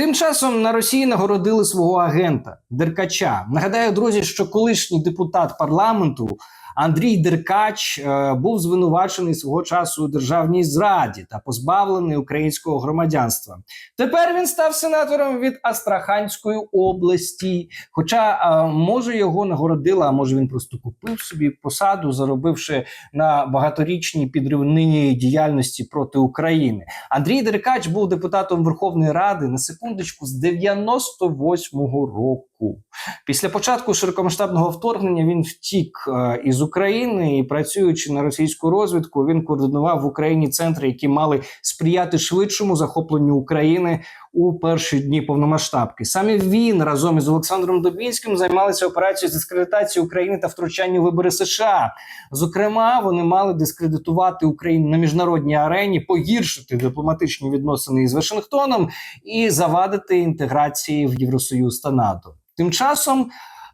Тим часом на Росії нагородили свого агента Деркача. Нагадаю, друзі, що колишній депутат парламенту Андрій Деркач е, був звинувачений свого часу у державній зраді та позбавлений українського громадянства. Тепер він став сенатором від Астраханської області. Хоча е, може його нагородила, а може він просто купив собі посаду, заробивши на багаторічній підривнині діяльності проти України. Андрій Деркач був депутатом Верховної Ради на секундочку з 98-го року. Після початку широкомасштабного вторгнення він втік е, із України і працюючи на російську розвідку, він координував в Україні центри, які мали сприяти швидшому захопленню України у перші дні повномасштабки. Саме він разом із Олександром Дубінським займалися операцією з дискредитації України та втручання у вибори США. Зокрема, вони мали дискредитувати Україну на міжнародній арені, погіршити дипломатичні відносини із Вашингтоном і завадити інтеграції в Євросоюз та НАТО. Тим часом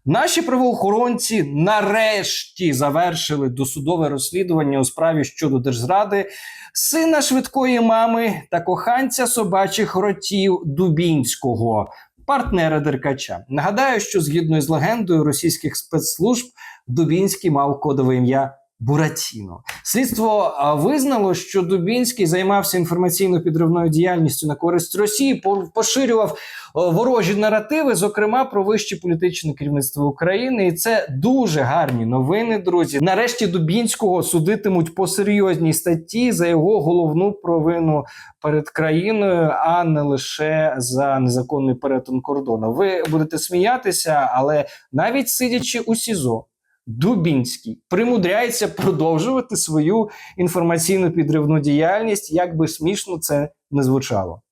наші правоохоронці нарешті завершили досудове розслідування у справі щодо держзради сина швидкої мами та коханця собачих ротів Дубінського, партнера Деркача. Нагадаю, що згідно з легендою російських спецслужб Дубінський мав кодове ім'я. Буратіно слідство визнало, що Дубінський займався інформаційно-підривною діяльністю на користь Росії, по- поширював ворожі наративи, зокрема про вище політичне керівництво України. І це дуже гарні новини, друзі. Нарешті Дубінського судитимуть по серйозній статті за його головну провину перед країною, а не лише за незаконний перетин кордону. Ви будете сміятися, але навіть сидячи у СІЗО. Дубінський примудряється продовжувати свою інформаційну підривну діяльність, як би смішно це не звучало.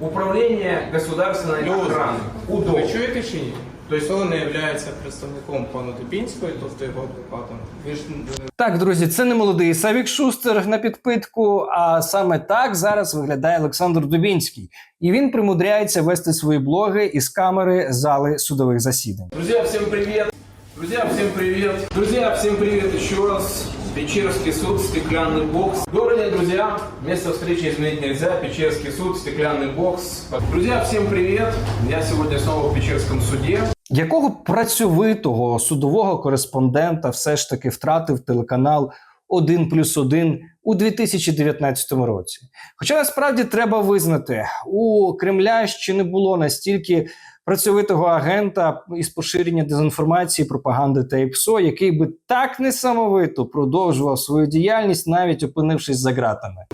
Управління государственної охрани. Ви чуєте чи ні? Тобто він не є представником пана Дубінського, тобто його адвокатом. Ж е, Так, друзі, це не молодий Савік Шустер на підпитку. А саме так зараз виглядає Олександр Дубінський, і він примудряється вести свої блоги із камери зали судових засідань. Друзья, всем привет! Друзья, всем привет! Друзья, всем привет еще раз! Печерский суд, стеклянный бокс. Добрый день, друзья! Место встречи изменить нельзя. Печерский суд, стеклянный бокс. Друзья, всем привет! Я сегодня снова в Печерском суде. Якого працьовитого судового кореспондента все ж таки втратив телеканал 1 плюс 1 у 2019 році? Хоча насправді треба визнати, у Кремля ще не було настільки працьовитого агента із поширення дезінформації, пропаганди та ІПСО, який би так несамовито продовжував свою діяльність, навіть опинившись за ґратами.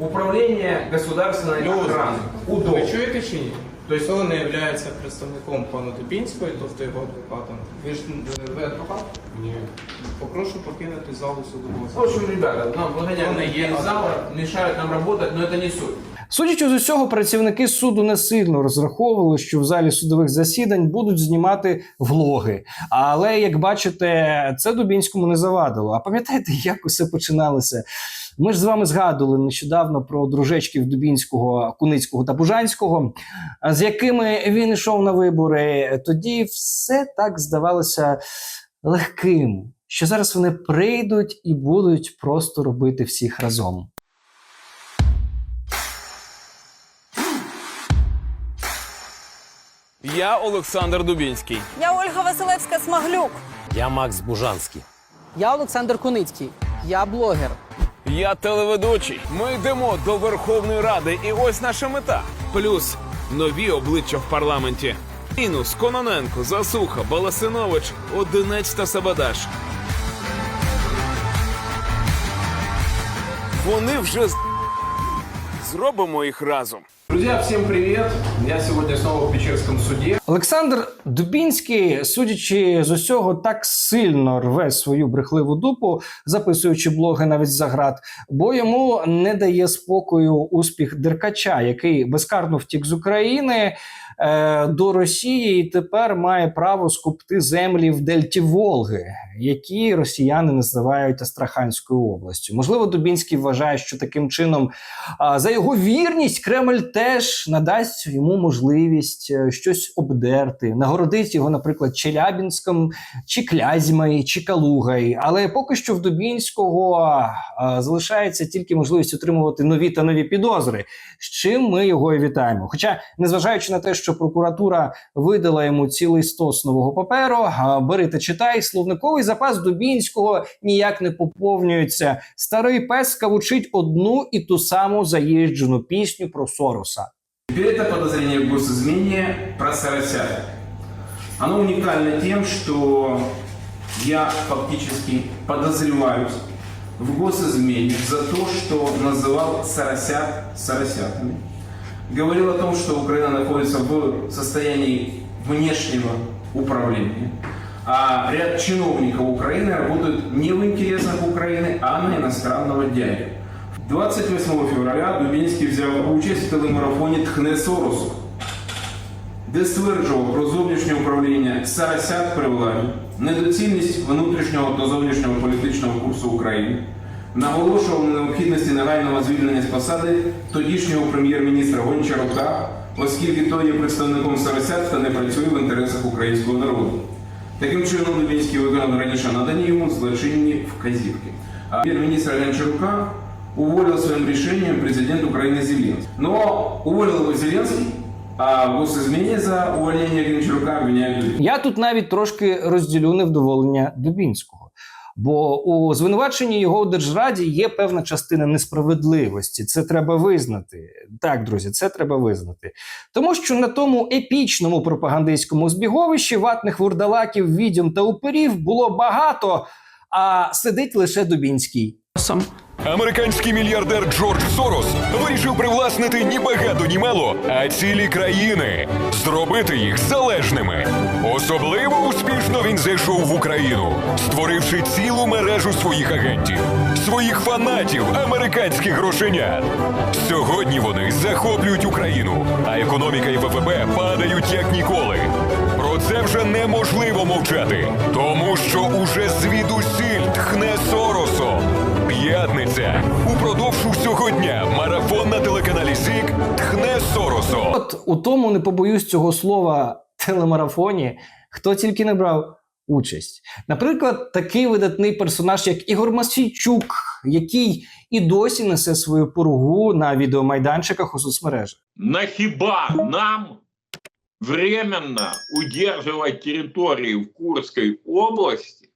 Управління государственної охорони. УДО. ви чуєте чи ні? Тобто він не є представником пана Дубінського, тобто його адвокатом. Ви ж е, ви адвокат? Ні. Попрошу покинути залу судового В общем, ребята, нам выгоняют Он и зала, мешают нам работать, но это не суть. Судячи з усього, працівники суду не сильно розраховували, що в залі судових засідань будуть знімати влоги. Але як бачите, це Дубінському не завадило. А пам'ятаєте, як усе починалося? Ми ж з вами згадували нещодавно про дружечків Дубінського, Куницького та Бужанського, з якими він йшов на вибори. Тоді все так здавалося легким, що зараз вони прийдуть і будуть просто робити всіх разом. Я Олександр Дубінський. Я Ольга Василевська Смаглюк. Я Макс Бужанський. Я Олександр Куницький. Я блогер. Я телеведучий. Ми йдемо до Верховної Ради, і ось наша мета. Плюс нові обличчя в парламенті. Мінус Кононенко, Засуха, Баласинович, Одинець та Сабадаш. Вони вже з- зробимо їх разом. Друзья, всем привет! Я сегодня снова в Печерском суде. Олександр Дубінський, судячи з усього, так сильно рве свою брехливу дупу, записуючи блоги навіть за град, бо йому не дає спокою успіх Деркача, який безкарно втік з України е, до Росії і тепер має право скупти землі в Дельті Волги, які росіяни називають Астраханською областю. Можливо, Дубінський вважає, що таким чином а, за його вірність Кремль теж надасть йому можливість е, щось обдерти, нагородить його, наприклад, Челябінськом, чи Клязьмою, чи Калугою. Але поки що в Дубінського е, залишається тільки можливість отримувати нові та нові підозри, з чим ми його і вітаємо. Хоча, незважаючи на те, що прокуратура видала йому цілий стос нового паперу, бери та читай, словниковий запас Дубінського ніяк не поповнюється. Старий пес кавучить одну і ту саму заїжджену пісню про Сороса. Теперь это подозрение в госизмене про Соросята. Оно уникально тем, что я фактически подозреваюсь в госизмене за то, что называл Соросят Соросятами. Говорил о том, что Украина находится в состоянии внешнего управления. А ряд чиновников Украины работают не в интересах Украины, а на иностранного дядю. 28 февраля Дубінський взяв участь в телемарафоні Тхне Соросу, де стверджував про зовнішнє управління Сарасят при владі, недоцільність внутрішнього та зовнішнього політичного курсу України, наголошував на необхідності негайного звільнення з посади тодішнього прем'єр-міністра Гончарука, оскільки той є представником Сарасят та не працює в інтересах українського народу. Таким чином, Дубінський виконав раніше надані йому злочинні вказівки. А прем'єр-міністра Гончарука уволил своим решением президент Украины Зеленский. Но уволил его Зеленский, а в госизмене за увольнение Гончарука обвиняют Дубинского. Я тут навіть трошки розділю невдоволення Дубінського. Бо у звинуваченні його у держраді є певна частина несправедливості. Це треба визнати. Так, друзі, це треба визнати. Тому що на тому епічному пропагандистському збіговищі ватних вурдалаків, відьом та уперів було багато, а сидить лише Дубінський. Американський мільярдер Джордж Сорос вирішив привласнити ні багато, ні мало, а цілі країни, зробити їх залежними. Особливо успішно він зайшов в Україну, створивши цілу мережу своїх агентів, своїх фанатів, американських грошенят. Сьогодні вони захоплюють Україну, а економіка і ВВП падають як ніколи. Про це вже неможливо мовчати, тому що уже звідусіль тхне Соросом. П'ятниця. Упродовж усього дня марафон на телеканалі ЗІК тхне Соросом. От у тому не побоюсь цього слова телемарафоні, хто тільки не брав участь. Наприклад, такий видатний персонаж, як Ігор Масійчук, який і досі несе свою поругу на відеомайданчиках у соцмережах. нахиба нам временно удерживать территории в Курской области,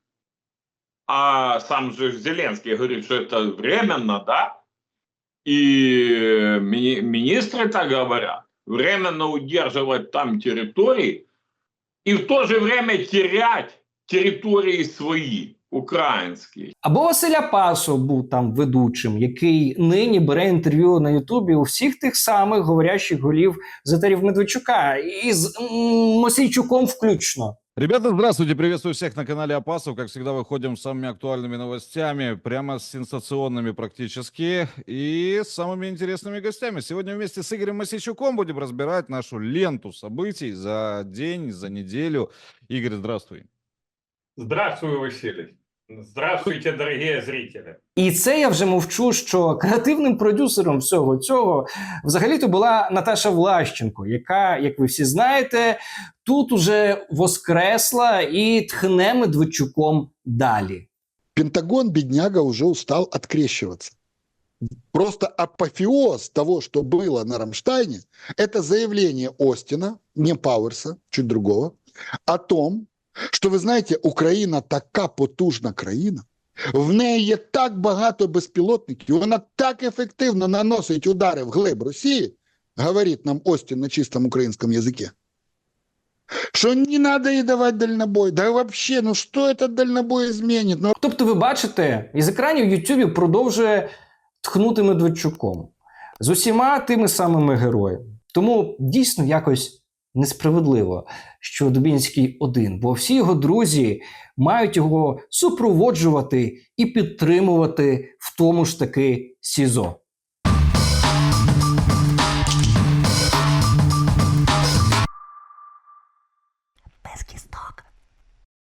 а сам же Зеленский говорит, что это временно, да? И мини- министры так говорят, временно удерживать там территории и в то же время терять территории свои, украинские. Або Василя Пасо був там ведучим, який нині бере інтерв'ю на Ютубі у всіх тих самих говорящих голів Затарів Медведчука і з м, Мосійчуком включно. Ребята, здравствуйте, приветствую всех на канале Апасов. Как всегда, выходим с самыми актуальными новостями, прямо с сенсационными практически, и с самыми интересными гостями. Сегодня вместе с Игорем Масичуком будем разбирать нашу ленту событий за день, за неделю. Игорь, здравствуй. Здравствуй, Василий. Здравствуйте, дорогие зрители. І це я вже мовчу, що креативним продюсером всього цього взагалі-то була Наташа Влащенко, яка, як ви всі знаєте, тут уже воскресла і тхне Медведчуком далі. Пентагон, бедняга, уже устал открещиваться. Просто апофеоз того, что было на Рамштайне, это заявление Остина, не Пауэрса, чуть другого, о том, що ви знаєте, Україна така потужна країна, в неї є так багато безпілотників, вона так ефективно наносить удари в глиб Росії, говорить нам Остін на чистому українському язикі, що не треба їй давати дальнобой. Да вообще, ну що этот дальнобой змінить? Ну, Тобто, ви бачите, із екранів Ютубі продовжує тхнути Медведчуком з усіма тими самими героями. Тому дійсно якось несправедливо, що Дубінський один, бо всі його друзі мають його супроводжувати і підтримувати в тому ж таки СІЗО.